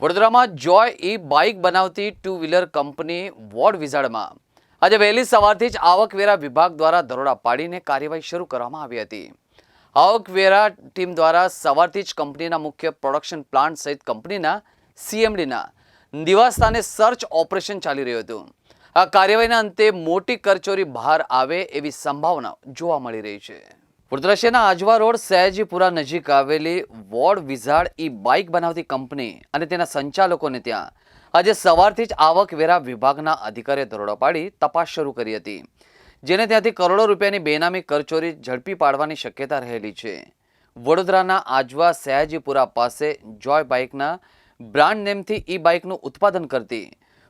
વડોદરામાં Joy e bike બનાવતી two wheeler company Ward વિઝાડમાં. આજે વહેલી સવારથી જ આવકવેરા વિભાગ દ્વારા દરોડા પાડીને કાર્યવાહી શરૂ કરવામાં આવી હતી. આવકવેરા ટીમ દ્વારા સવારથી જ કંપનીના મુખ્ય પ્રોડક્શન પ્લાન્ટ સહિત કંપનીના સીએમડીના નિવાસસ્થાને સર્ચ ઓપરેશન ચાલી રહ્યું હતું. આ કાર્યવાહીના અંતે મોટી કરચોરી બહાર આવે એવી સંભાવના જોવા મળી રહી છે. વડોદરા આજવા રોડ સયાજીપુરા નજીક આવેલી વોર્ડ વિઝાર્ડ ઈ બાઇક બનાવતી કંપની અને તેના સંચાલકોને ત્યાં આજે સવારથી જ આવકવેરા વિભાગના અધિકારીએ દરોડો પાડી તપાસ શરૂ કરી હતી, જેને ત્યાંથી કરોડો રૂપિયાની બેનામી કરચોરી ઝડપી પાડવાની શક્યતા રહેલી છે. વડોદરાના આજવા સયાજીપુરા પાસે જોય બાઇકના બ્રાન્ડ નેમથી ઈ બાઇકનું ઉત્પાદન કરતી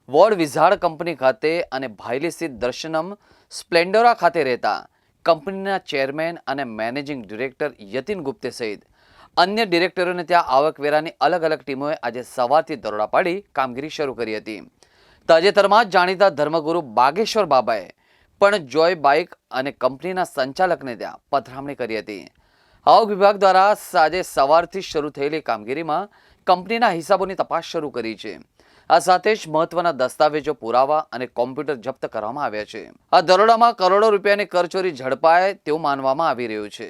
વોર્ડ વિઝાડ કંપની ખાતે અને ભાઈલી સ્થિત દર્શનમ સ્પ્લેન્ડોરા ખાતે રહેતા કંપનીના ચેરમેન અને મેનેજિંગ ડિરેક્ટર યતિન ગુપ્તે સહિત અન્ય ડિરેક્ટરોને ત્યાં આવકવેરાની અલગ અલગ ટીમોએ આજે સવારથી દરોડા પાડી કામગીરી શરૂ કરી હતી. તાજેતરમાં જાણીતા ધર્મગુરુ બાગેશ્વર બાબાએ પણ જોય બાઇક અને કંપનીના સંચાલકને ત્યાં પધરામણી કરી હતી. આવક વિભાગ દ્વારા સાંજે સવારથી શરૂ થયેલી કામગીરીમાં કંપનીના હિસાબોની તપાસ શરૂ કરી છે. આ સાથે જ મહત્વના દસ્તાવેજો પુરાવા અને કોમ્પ્યુટર જપ્ત કરવામાં આવ્યા છે. આ દરોડામાં કરોડો રૂપિયાની કરચોરી ઝડપાય તેવું માનવામાં આવી રહ્યું છે.